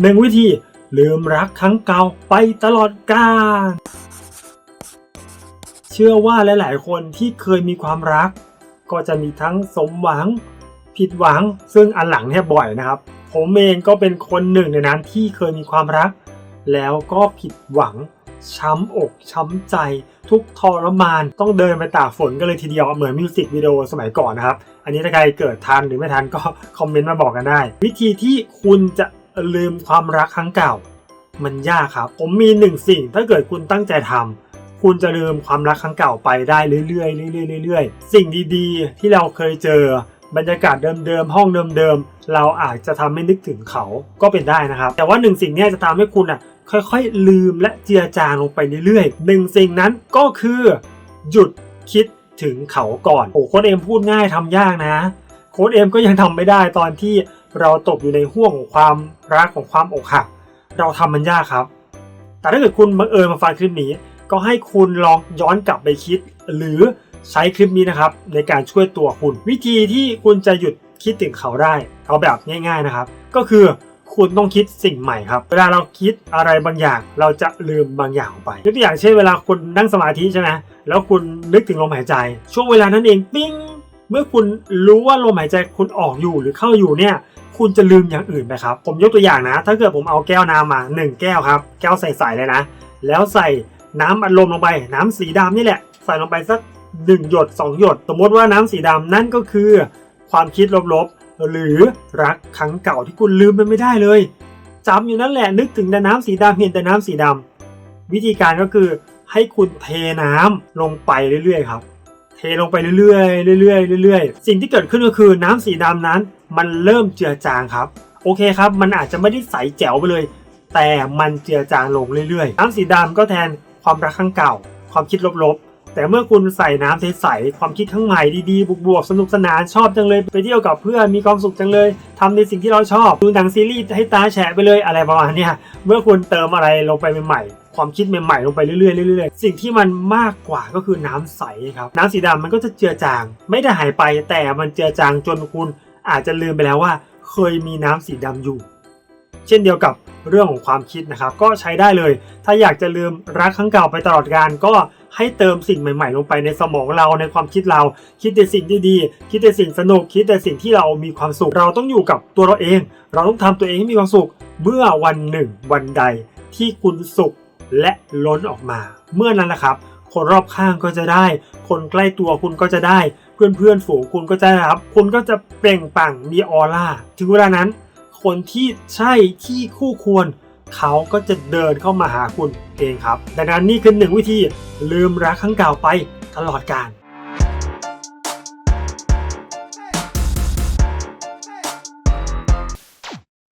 หนึ่งวิธีลืมรักครั้งเก่าไปตลอดกาลเชื่อว่าหลาย ๆ คนที่เคยมีความรัก ก็จะมีทั้งสมหวัง ผิดหวัง ซึ่งอันหลังเนี่ยบ่อยนะครับ ผมเองก็เป็นคนหนึ่งในนั้นที่เคยมีความรัก แล้วก็ผิดหวัง ช้ำอกช้ำใจ ทุกทรมานต้องเดินไปตากฝนกันเลยทีเดียวเหมือนมิวสิกวิดีโอสมัยก่อนนะครับ อันนี้ถ้าใครเกิดทันหรือไม่ทันก็คอมเมนต์มาบอกกันได้ วิธีที่คุณจะ ลืมความรักครั้งเก่า มันยากครับ ผมมีหนึ่งสิ่ง ถ้าเกิดคุณตั้งใจทำคุณจะลืมความรักครั้งเก่าไปได้เรื่อยๆเรื่อยๆเรื่อยๆสิ่งดีๆ ที่เราเคยเจอบรรยากาศเดิมๆ ห้องเดิมๆ เราอาจจะทำให้นึกถึงเขาก็เป็นได้นะครับ แต่ว่าหนึ่งสิ่งนี้จะทำให้คุณอะค่อยๆ ลืมและเจือจางลงไปเรื่อยๆหนึ่งสิ่งนั้นก็คือ หยุดคิดถึงเขาก่อน โอ้โค้ดเอ็มพูดง่ายทำยากนะ โค้ดเอ็มก็ยังทำไม่ได้ตอนที่ เราตกอยู่ในห่วงของความรักของความอกหัก เราทำมันยากครับ แต่ถ้าเกิดคุณบังเอิญมาฟังคลิปนี้ ก็ให้คุณลองย้อนกลับไปคิด หรือใช้คลิปนี้นะครับ ในการช่วยตัวคุณ วิธีที่คุณจะหยุดคิดถึงเขาได้ เอาแบบง่าย ๆนะครับ ก็คือคุณต้องคิดสิ่งใหม่ครับ เวลาเราคิดอะไรบางอย่าง เราจะลืมบางอย่างไปยกตัวอย่างเช่นเวลาคุณนั่งสมาธิใช่ไหมแล้วคุณนึกถึงลมหายใจ ช่วงเวลานั้นเองปิ้งเมื่อคุณรู้ว่าลมหายใจคุณออกอยู่หรือเข้าอยู่เนี่ย คุณจะลืมอย่างอื่นไปครับ ผมยกตัวอย่างนะ ถ้าเกิดผมเอาแก้วน้ำมา1แก้วครับ แก้วใสๆเลยนะ แล้วใส่น้ำอัดลมลงไป น้ำสีดำนี่แหละ ใส่ลงไปสักหนึ่งหยดสองหยด สมมติว่าน้ำสีดำนั่นก็คือ ความคิดลบๆ หรือรักครั้งเก่าที่คุณลืมมันไม่ได้เลยจำอยู่นั่นแหละ นึกถึงแต่น้ำสีดำเห็นแต่น้ำสีดำวิธีการก็คือให้คุณเทน้ำลงไปเรื่อยๆครับ ลงไปเรื่อยๆเรื่อยๆเรื่อยๆ สิ่งที่เกิดขึ้นก็คือน้ำสีดำนั้น มันเริ่มเจือจางครับ โอเคครับ มันอาจจะไม่ได้ใสแจ๋วไปเลย แต่มันเจือจางลงเรื่อยๆ น้ำสีดำก็แทนความรักครั้งเก่า ความคิดลบๆ แต่เมื่อคุณใส่น้ำใสๆความคิดข้างใหม่ดีๆบวกๆสนุกสนานชอบจังเลยไปเที่ยวกับเพื่อนมีความสุขจังเลยทำในสิ่งที่เราชอบดูหนังซีรีส์ให้ตาแฉะไปเลยอะไรประมาณเนี้ยเมื่อคุณเติมอะไรลงไปใหม่ ความคิดใหม่ๆลงไปเรื่อยๆเรื่อยๆสิ่งที่มันมากกว่าก็คือน้ำใสครับน้ำสีดำมันก็จะเจือจาง ไม่ได้หายไปแต่มันเจือจางจนคุณอาจจะลืมไปแล้วว่า เคยมีน้ำสีดำอยู่ เช่นเดียวกับเรื่องของความคิดนะครับ ก็ใช้ได้เลย ถ้าอยากจะลืมรักครั้งเก่าไปตลอดกาลก็ให้เติมสิ่งใหม่ ๆ ลงไปในสมองเราในความคิดเรา คิดแต่สิ่งดีๆคิดแต่สิ่งสนุกคิดแต่สิ่งที่เรามีความสุขเราต้องอยู่กับตัวเราเอง เราต้องทำตัวเองให้มีความสุขเมื่อวันหนึ่งวันใดที่คุณสุข และล้นออกมา เมื่อนั้นแหละครับ คนรอบข้างก็จะได้ คนใกล้ตัวคุณก็จะได้ เพื่อนๆฝูงคุณก็จะได้ครับ คุณก็จะเปล่งปังมีออร่าถึงเวลานั้น คนที่ใช่ที่คู่ควร เขาก็จะเดินเข้ามาหาคุณเองครับ ดังนั้นนี่คือหนึ่งวิธีลืมรักครั้งเก่าไปตลอดกาล